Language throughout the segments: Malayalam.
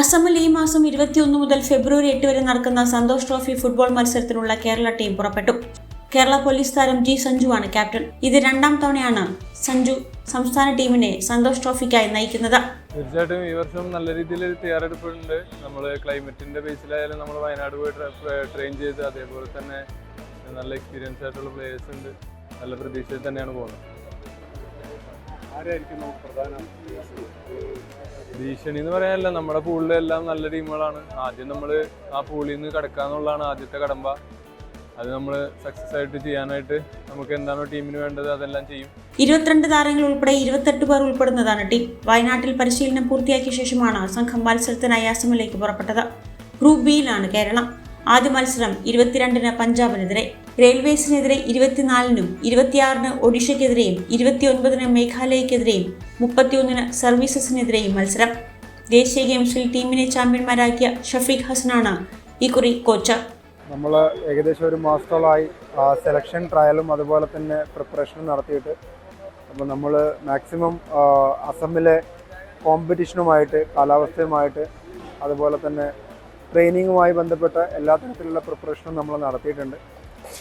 അസമിൽ ഈ മാസം ഇരുപത്തിയൊന്ന് മുതൽ ഫെബ്രുവരി എട്ട് വരെ നടക്കുന്ന സന്തോഷ് ട്രോഫി ഫുട്ബോൾ മത്സരത്തിനുള്ള കേരള ടീം പുറപ്പെട്ടു. കേരള പോലീസ് താരം ജി ആണ് ക്യാപ്റ്റൻ. ഇത് രണ്ടാം തവണയാണ് സഞ്ജു സംസ്ഥാന ടീമിനെ സന്തോഷ് ട്രോഫിക്കായി നയിക്കുന്നത്. തീർച്ചയായിട്ടും ഈ വർഷം നല്ല രീതിയിൽ തയ്യാറെടുപ്പുണ്ട്. നമ്മൾ ക്ലൈമറ്റിന്റെ ബേസിലായാലും നമ്മൾ വയനാട് പോയി ട്രെയിൻ ചെയ്ത് അതേപോലെ തന്നെ നല്ല എക്സ്പീരിയൻസ് ആയിട്ടുള്ള പ്ലേയേഴ്സ് ഉണ്ട്. നല്ല പ്രതീക്ഷയിൽ തന്നെയാണ് പോകുന്നത്. ഭീഷണി എന്ന് പറയാനല്ല നമ്മുടെ പൂളിലെല്ലാം നല്ല ടീമുകളാണ്. ആദ്യം നമ്മൾ ആ പൂളിൽ നിന്ന് കിടക്കാന്നുള്ളതാണ് ആദ്യത്തെ കടമ്പ. അത് നമ്മൾ സക്സസ് ആയിട്ട് ചെയ്യാനായിട്ട് നമുക്ക് എന്താണോ ടീമിന് വേണ്ടത് അതെല്ലാം ചെയ്യും. ഇരുപത്തിരണ്ട് താരങ്ങൾ ഉൾപ്പെടെ ഇരുപത്തെട്ട് പേർ ഉൾപ്പെടുന്നതാണ് ടീം. വയനാട്ടിൽ പരിശീലനം പൂർത്തിയാക്കിയ ശേഷമാണ് സംഘം മത്സരത്തിനായി അസമിലേക്ക് പുറപ്പെട്ടത്. ഗ്രൂപ്പ് ബിയിലാണ് കേരളം. ആദ്യ മത്സരം ഇരുപത്തിരണ്ടിന് പഞ്ചാബിനെതിരെ. റെയിൽവേസിനെതിരെ ഇരുപത്തിനാലിനും ഇരുപത്തിയാറിന് ഒഡീഷയ്ക്കെതിരെയും ഇരുപത്തിയൊൻപതിന് മേഘാലയക്കെതിരെയും മുപ്പത്തിയൊന്നിന് സർവീസസിനെതിരെയും മത്സരം. ദേശീയ ഗെയിംസിൽ ടീമിനെ ചാമ്പ്യന്മാരാക്കിയ ഷഫീഖ് ഹസനാണ് ഇക്കുറി കോച്ച്. നമ്മൾ ഏകദേശം ഒരു മാസത്തോളമായി സെലക്ഷൻ ട്രയലും അതുപോലെ തന്നെ പ്രിപ്പറേഷനും നടത്തിയിട്ട് അപ്പോൾ നമ്മൾ മാക്സിമം അസമിലെ കോമ്പറ്റീഷനുമായിട്ട് കാലാവസ്ഥയുമായിട്ട് അതുപോലെ തന്നെ ട്രെയിനിങ്ങുമായി ബന്ധപ്പെട്ട എല്ലാ തരത്തിലുള്ള പ്രിപ്പറേഷനും നമ്മൾ നടത്തിയിട്ടുണ്ട്.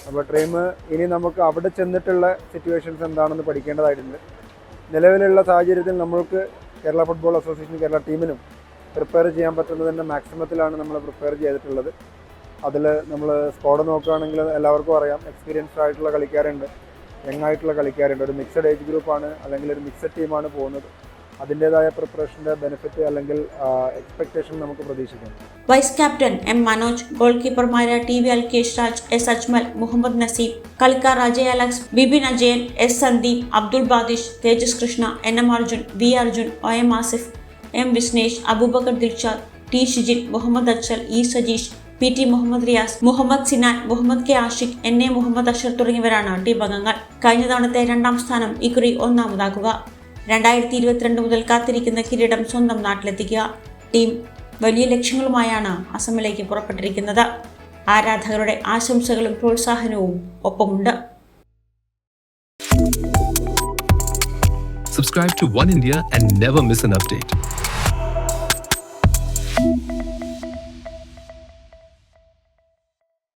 അപ്പോൾ ട്രെയിം ഇനി നമുക്ക് അവിടെ ചെന്നിട്ടുള്ള സിറ്റുവേഷൻസ് എന്താണെന്ന് പഠിക്കേണ്ടതായിട്ടുണ്ട്. നിലവിലുള്ള സാഹചര്യത്തിൽ നമ്മൾക്ക് കേരള ഫുട്ബോൾ അസോസിയേഷൻ കേരള ടീമിനും പ്രിപ്പയർ ചെയ്യാൻ പറ്റുന്നതിന്റെ മാക്സിമത്തിലാണ് നമ്മൾ പ്രിപ്പയർ ചെയ്തിട്ടുള്ളത്. അതിൽ നമ്മൾ സ്കോഡ് നോക്കുകയാണെങ്കിൽ എല്ലാവർക്കും അറിയാം എക്സ്പീരിയൻസ്ഡ് ആയിട്ടുള്ള കളിക്കാരുണ്ട് യങ് ആയിട്ടുള്ള കളിക്കാരുണ്ട്. ഒരു മിക്സഡ് ഏജ് ഗ്രൂപ്പാണ് അല്ലെങ്കിൽ ഒരു മിക്സഡ് ടീമാണ് പോകുന്നത്. അതിന്റേതായ പ്രിപ്പറേഷന്റെ ബെനിഫിറ്റ് അല്ലെങ്കിൽ എക്സ്പെക്ടേഷൻ നമുക്ക് പ്രതീക്ഷിക്കാം. Vice captain M Manoj goal കീപ്പർമാരായ T V Alkesh Raj S Ajmal Muhammad Naseeb കളിക്കാർ Ajay Alex Bibin Ajayan S Sandeep Abdul Badish Tejas Krishna N M Arjun V Arjun O M Asif M Visnesh Abubakar Dilshad T Shijin Muhammad Achal E Sajeesh P T Muhammad Riyas Muhammad Sinan Muhammad K. Ashiq N A Muhammad Ashar തുടങ്ങിയവരാണ് ടീം അംഗങ്ങൾ. കഴിഞ്ഞ തവണത്തെ രണ്ടാം സ്ഥാനം ഇക്കുറി ഒന്നാമതാക്കുക. രണ്ടായിരത്തി ഇരുപത്തിരണ്ട് മുതൽ കാത്തിരിക്കുന്ന കിരീടം സ്വന്തം നാട്ടിലെത്തിക്കുക. ടീം വലിയ ലക്ഷ്യങ്ങളുമായാണ് അസമിലേക്ക് പുറപ്പെട്ടിരിക്കുന്നത്. ആരാധകരുടെ ആശംസകളും പ്രോത്സാഹനവും ഒപ്പമുണ്ട്. Subscribe to One India and never miss an update.